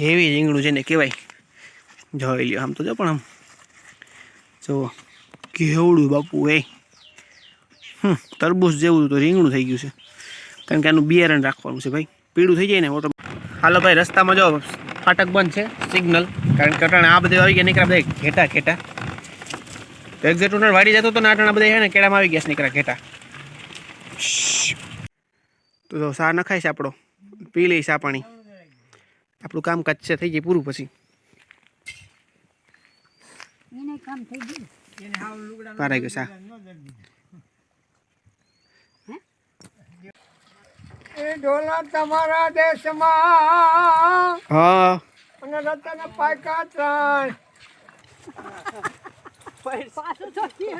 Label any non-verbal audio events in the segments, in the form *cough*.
Heavy રીંગણું જેને કહેવાય. જોઈ લ્યો, આમ તો જો પણ આમ. જો, કેવડું બાપુ એ. હમ, તરબૂચ જેવું તો રીંગણું થઈ ગયું છે. કારણ કે આનું બિયારણ રાખવાનું છે ભાઈ. પીળું થઈ જાય ને, ઓટો હાલો ભાઈ, રસ્તામાં જો, ફાટક બંધ છે, સિગ્નલ. કારણ કે અટાણે આ બધે આવી ગયા નીકળ્યા બધા ઘેટા ઘેટા. તો એક્ઝેટ વાળી વાડી જતો તો ને અટાણા બધા છે ને, કેળામાં આવી ગયા છે, નીકળ્યા ઘેટા. તો તો સા નખાય આપણો. પી લઈ સા પાણી. આપણું કામકાજ છે થઈ જાય પૂરું પછી. એને ગયું? સા. ઢોલા તમારા દેશમાં હા. અને રતન પાકા ત્રણ. પાછું તો છે.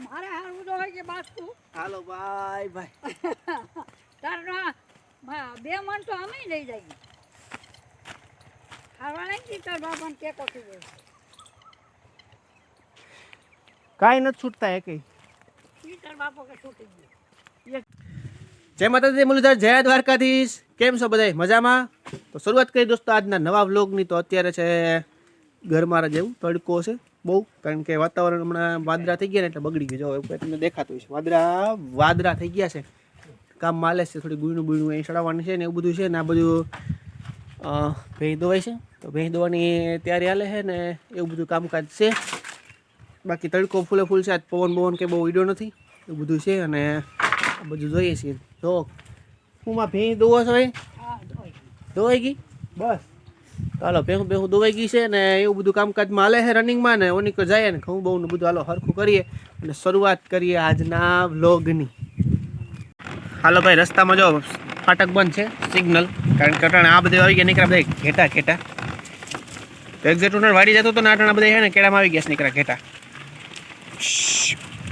મારે હારું તો હોય કે બાસ્તુ હાલો ભાઈ ભાઈ તારનો બે મન તો અમે લઈ જઈએ હારવા નહીં તાર બાપાને ટેકો થઈ જાય કાંઈ નથી છૂટતા એ કઈ જય માતાજી મુરલીધર જય દ્વારકાધીશ. કેમ છો બધા મજામાં? તો શરૂઆત કરી દોસ્તો આજના નવા વ્લોગની. તો અત્યારે છે ઘરમાં જેવું તડકો છે બહુ. કારણ કે વાતાવરણ હમણાં વાદરા થઈ ગયા ને એટલે બગડી ગયું જો તમને દેખાતું છે વાદરા વાદળા થઈ ગયા છે. કામ માલે છે થોડી ગુણું બુણું અહીં ચડાવવાનું છે ને એવું બધું છે ને આ બધું ભેંસ દોવાય છે. તો ભેંસ દોવાની તૈયારી હાલે છે ને એવું બધું કામકાજ છે. બાકી તડકો ફૂલે ફૂલ છે. આજ પવન બવન કે બહુ ઈડ્યો નથી. એવું બધું છે અને આ બધું જોઈએ છીએ. તો હું માં ભેંસ દોવો છો ભાઈ? દોવાઈ ગઈ? બસ. ચાલો ભેહું ભેહું દોવાઈ ગઈ છે ને એવું બધું કામકાજમાં હાલે છે રનિંગમાં ને ઓનિકો જાય ને ઘઉં બહુ ને બધું હાલો હરખું કરીએ અને શરૂઆત કરીએ આજના વ્લોગની. હાલો ભાઈ, રસ્તામાં જો ફાટક બંધ છે સિગ્નલ કારણ કે અટાણે આ બધે આવી ગયા નીકળ્યા બધા ઘેટા ઘેટા. તો એક્ઝેટ ઉનર વાડી જતો તો ને અટાણા બધા છે ને, કેળામાં આવી ગયા નીકળ્યા ઘેટા.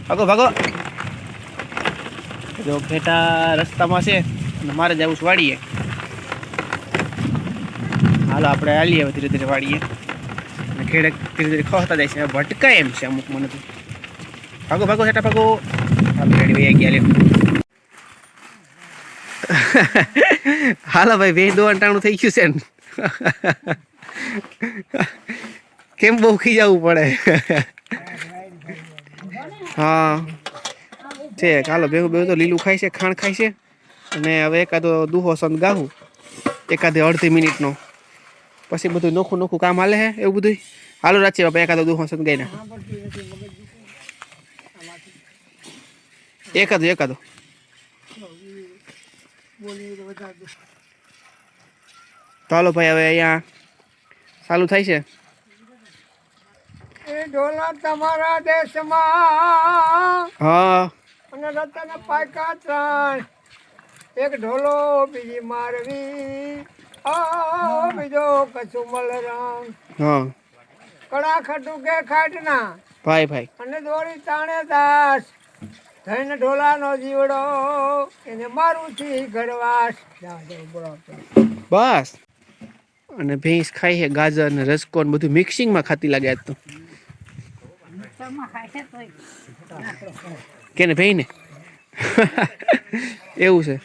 ભાગો ભાગો. જો ઘેટા રસ્તામાં છે, અને મારે જવું છે વાડીએ. હાલો, આપણે હાલીએ ધીરે ધીરે વાળીએ અને ખેડે ધીરે ધીરે ખોતા જાય છે ભટકાય એમ છે અમુક મને તો. ભાગો ભાગો હેટા ભાગો. આપણે રેડી લ્યો. *laughs* હાલો ભાઈ બે દો અંટાણું થઈ ગયું છે *laughs* કેમ બહુ ખી જવું પડે? *laughs* હા. છે, હાલો, ભેગું ભેગું તો લીલું ખાય છે, ખાણ ખાય છે. અને હવે એકાદો દુહો સંત ગાહું. એકાદે અડધી મિનિટનો. પછી બધું નોખું નોખું કામ હાલે હે, એવું બધું હાલો રાચી બાપા, એકાદો દુહો સંત ગાઈ ના એકાદો એકાદો. હાલો ભાઈ હવે અહીંયા ચાલુ થાય છે. એ ઢોલા તમારા દેશમાં હા. અને રતન પાકા ત્રણ. એક ઢોલો બીજી મારવી આ બીજો કશું મલરામ. હા. કડા ખટુ કે ખાટના. ભાઈ ભાઈ. અને દોડી તાણે દાસ. થઈને ઢોલાનો જીવડો એને મારું થી ઘડવાસ જા, જા, બોલો, બોલો. બસ. અને ભેંસ ખાય છે ગાજર ને રસકો ને બધું મિક્સિંગમાં ખાતી લાગે આજ તો. કેને ભેંને? *laughs* એવું છે.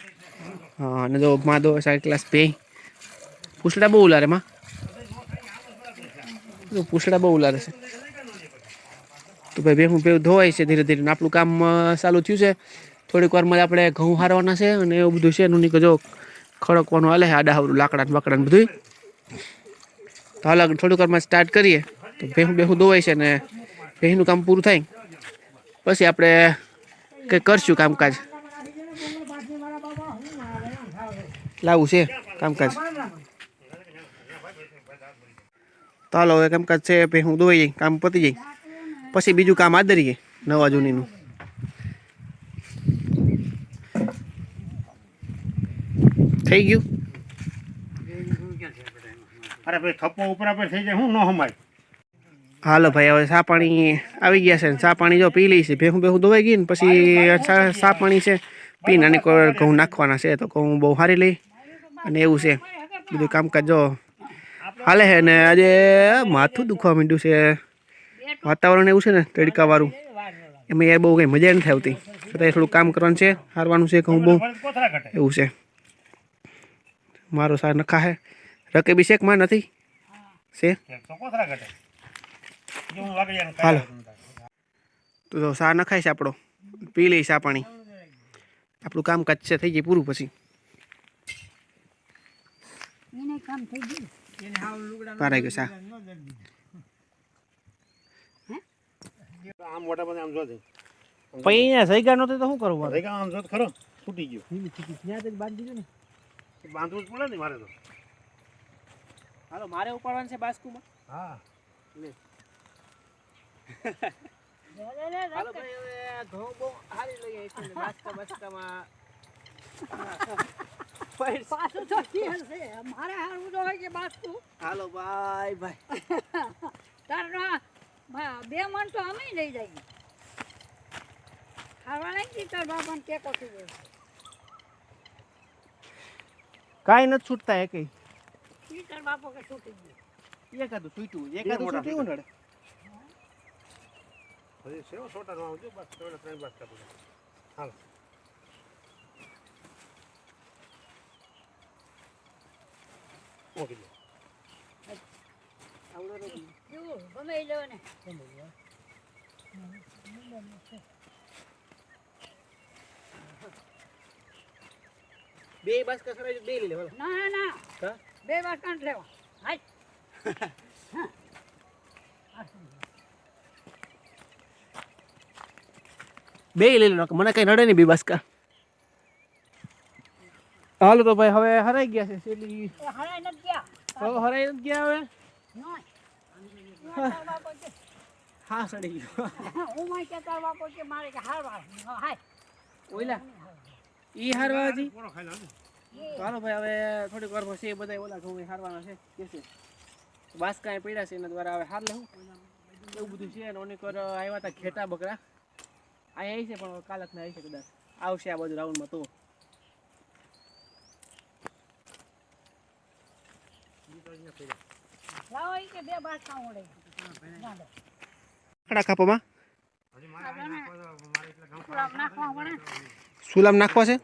હા અને જો માં દો સાઈડ ક્લાસ પે પૂછડા બહુ ઉલારે માં. પૂછડા બહુ ઉલારે છે. તો ભાઈ ભેહું ભેહું ધોવાય છે ધીરે ધીરે. આપણું કામ ચાલુ થયું છે. થોડીક વારમાં આપણે ઘઉં હારવાના છે અને એવું બધું છે. એનું નીકળ જો ખડકવાનું હાલે આડા હાવડું લાકડા બાકડા બધું તો હાલ થોડીક વારમાં સ્ટાર્ટ કરીએ. તો ભેહું ભેહું ધોવાય છે ને ભેહનું કામ પૂરું થાય. પછી આપણે કંઈ કરશું કામકાજ. લાવું છે કામકાજ. તો હાલો, હવે કામકાજ છે ભેહું દોઈ જાય, કામ પતી જાય. પછી બીજું કામ આદરીએ નવા જૂનીનું. થઈ ગયું? અરે ભાઈ થપ્પો ઉપર આપણે થઈ જાય હું ન હમાય. હાલો ભાઈ હવે સા પાણી આવી ગયા છે સા પાણી જો પી લઈ છે ભેહું ભેહું ધોવાઈ ગઈ ને પછી ચા પાણી છે પીને અને ઘઉં નાખવાના છે તો ઘઉં બહુ સારી લઈ. અને એવું છે બધું કામકાજ જો હાલે છે ને આજે માથું દુખવા માંડ્યું છે. વાતાવરણ એવું છે ને, તડકાવાળું. એમાં યાર બહુ કંઈ મજા નથી આવતી. છતાં થોડું કામ કરવાનું છે, હારવાનું છે, ઘઉં બહુ. એવું છે. મારો સાર નખા હે. રકે બી શેકમાં નથી. છે? જો હાલો. તો તો નખાઈશ નખાય આપણો. પી લઈ સા પાણી. આપણું કામકાજ છે, થઈ જાય પૂરું પછી. કામ પારાઈ ગયું સા? આમ મોટા બધા આમ જોજે. પછી અહીંયા સૈગા નહોતી તો શું કરવું રેગા આમ જો ખરો. તૂટી ગયો. ત્યાં જ બાંધી દીધું ને. બાંધવું જ પડે ને મારે તો. હાલો મારે ઉપાડવાનું છે બાસ્કુમાં? હા. લે, લે, લે, હાલો ભાઈ હવે ઘઉં બહુ હારી લઈએ એટલે બાસ્કા બાસ્કામાં પાછું તો મારે હારવું તો હોય કે બાસ્કુ. હાલો ભાઈ બે મણ તો અમે લઈ જઈએ. ખાવા નહીં તાર બાપાને કે થઈ ગયો. કાંઈ નથી છૂટતા એ કઈ ચિત્ર બાપો કે છૂટી ગયું. એકાદું છૂટ્યું એકાદું છૂટ્યું નડે હજી સેવો છોટા નો આવજો બસ ત્રણ ત્રણ બસ કાપી હાલ. મૂકી દો કેવું ગમે એ લેવો ને બે બાસ્કા સરાઈ બે લઈ લેવા ના ના ના. બે કાંઠ લેવા. હાય બે લઈ લો મને કઈ નડે નહીં બે બાસ્કા. હાલો તો ભાઈ હવે હરાઈ ગયા છે સેલી હરાઈ નથી ગયા. હવે હરાઈ નથી ગયા હવે? કે હા સડી હારવા હાય ઓઈલા ઈ હારવા હજી પૂરો ખાઈ લો ને. તો હાલો ભાઈ હવે થોડીક વાર પછી બધા ઓલા ઘઉં હારવાના છે કે છે પડ્યા છે એના દ્વારા હવે હાર લેવું એવું બધું છે અને ઓની કર ઘેટા બકરા અહીંયા આવી છે પણ કાલક ના આવી છે કદાચ આવશે આ બધું રાઉન્ડમાં તો કે બે કડા કાપોમાં સુલામ નાખવા છે?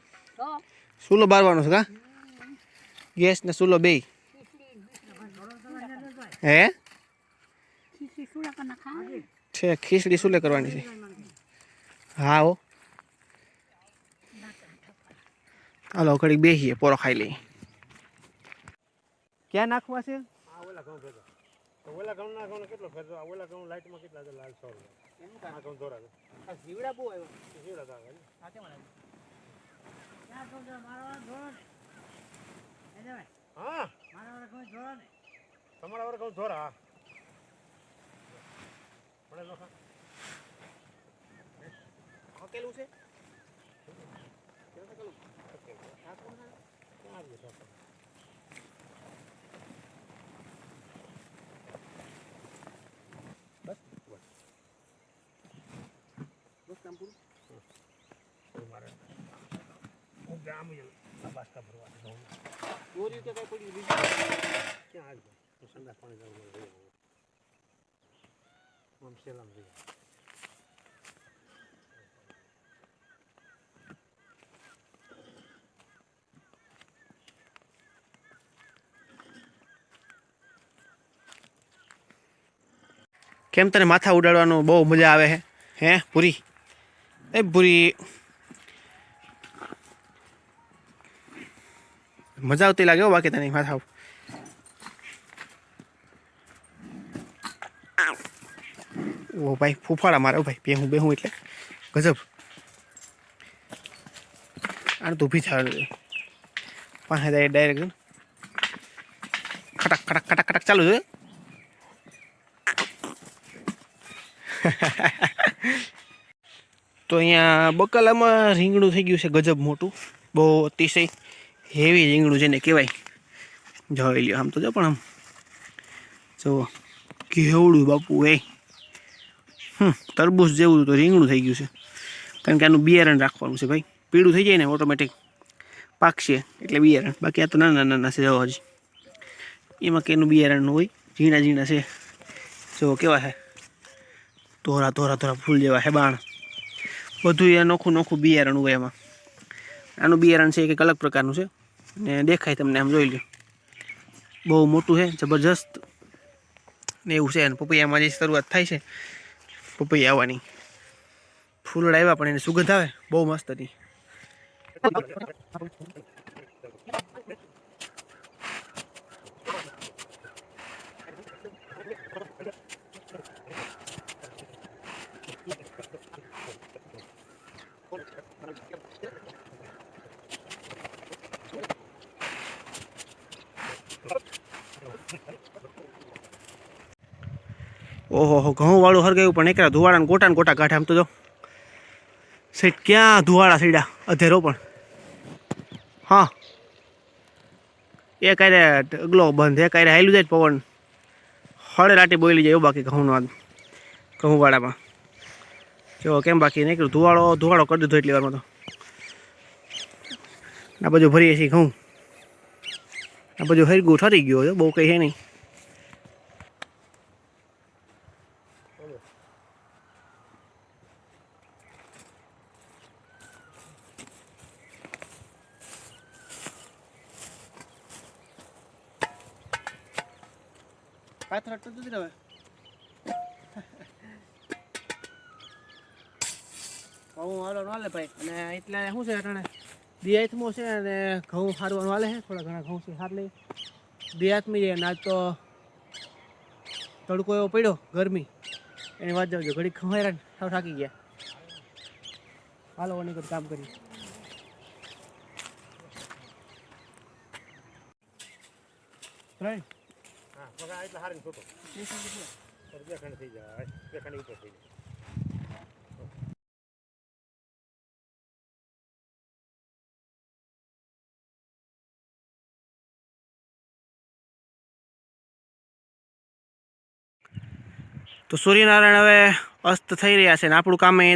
સુલો બારવાનો છે કા? ગેસ ને સુલો બે હે? છે ખીચડી સુલે કરવાની છે. હા હો. હાલો ઘડીક બેસીએ પોરો ખાઈ લઈએ. ક્યાં નાખવા છે? આ ઓલા ઘઉં ભેગા તો ઓલા ઘઉં ના ઘઉં કેટલો ફેરતો આ ઓલા ઘઉં લાઈટમાં કેટલા છે લાલ સો આ ઘઉં ધોરા છે જીવડા બહુ આવ્યો જીવડા તો આવે ને. હા તમારા વાળા ઘઉં ધોરા હા પડે લો ખા. હકેલું છે ક્યાં આવી ગયો છે? બસ કામ પૂરું કોઈ મારે હું હું કેમ તને માથા ઉડાડવાનું બહુ મજા આવે છે હે પૂરી એ પૂરી મજા આવતી લાગે બાકી તને એમાં થાવ ઓ ભાઈ, ફૂફાડા મારે ભાઈ, બે હું બે હું એટલે. ગજબ. આને તો ઊભી થાય પાસે ડાયરેક્ટ ખટક ખટક ખટક ખટક ચાલુ છે *laughs* તો અહીંયા બકાલામાં રીંગણું થઈ ગયું છે ગજબ મોટું. બહુ અતિશય. હેવી રીંગણું જેને કહેવાય. જોઈ લ્યો, આમ તો જો પણ આમ. જો કેવડું બાપુ એ. હમ, તરબૂચ જેવું તો રીંગણું થઈ ગયું છે. કારણ કે આનું બિયારણ રાખવાનું છે ભાઈ. પીળું થઈ જાય ને ઓટોમેટિક પાકશે, એટલે બિયારણ. બાકી આ તો નાના નાના છે જવા હજી. એમાં કેનું બિયારણ હોય, ઝીણા ઝીણા છે. જો કેવા છે? ધોરા ધોરા ધોરા ફૂલ જેવા છે બાણ. બધું એ નોખું નોખું બિયારણ હોય એમાં. આનું બિયારણ છે એક અલગ પ્રકારનું છે. ને દેખાય તમને, આમ જોઈ લો બહુ મોટું છે, જબરજસ્ત. ને એવું છે, અને પપૈયામાં જે શરૂઆત થાય છે, પપૈયા આવવાની. ફૂલડા આવ્યા, પણ એને સુગંધ આવે. બહુ મસ્ત હતી. ઓહો હો ઘઉં વાળું હરગાયું, પણ એકરા ધુવાડા ને કોટા ને કોટા કાઢે આમ તો જો. સેટ ક્યાં ધુવાડા સીડા અધેરો પણ. હા. એ કાંઈ અગલો બંધ એ કાંઈ હાલ્યું જાય પવન. હળે રાટી બોલી જાય એવું બાકી ઘઉંનો આ ઘઉં વાળામાં. જો, કેમ બાકી નીકળ્યું? ધુવાળો ધુવાળો કરી દીધો એટલી વારમાં તો. આ બાજુ ભરીએ છીએ ઘઉં. આ બધું હરગું ઠરી ગયું બહુ કંઈ છે નહીં પાથરા તો જ હવે ઘઉં હારવાનું હાલે ભાઈ. અને એટલે શું છે અટાણે? દિયાતમાં છે અને ઘઉં હારવાનું હાલે છે. થોડા ઘણા ઘઉં છે સાર લઈ દિયાતમી છે આજ તો તડકો એવો પડ્યો ગરમી. એની વાત જાવજો ઘડી ખવાયરા સાવ થાકી ગયા. હાલો ઓની કોઈ કામ કરી ત્રણ. હા પગા એટલે હારીને છૂટો. બે ખંડ થઈ જાય બે ખંડ ઉપર થઈ જાય. તો સૂર્યનારાયણ હવે અસ્ત થઈ રહ્યા છે ને આપણું કામ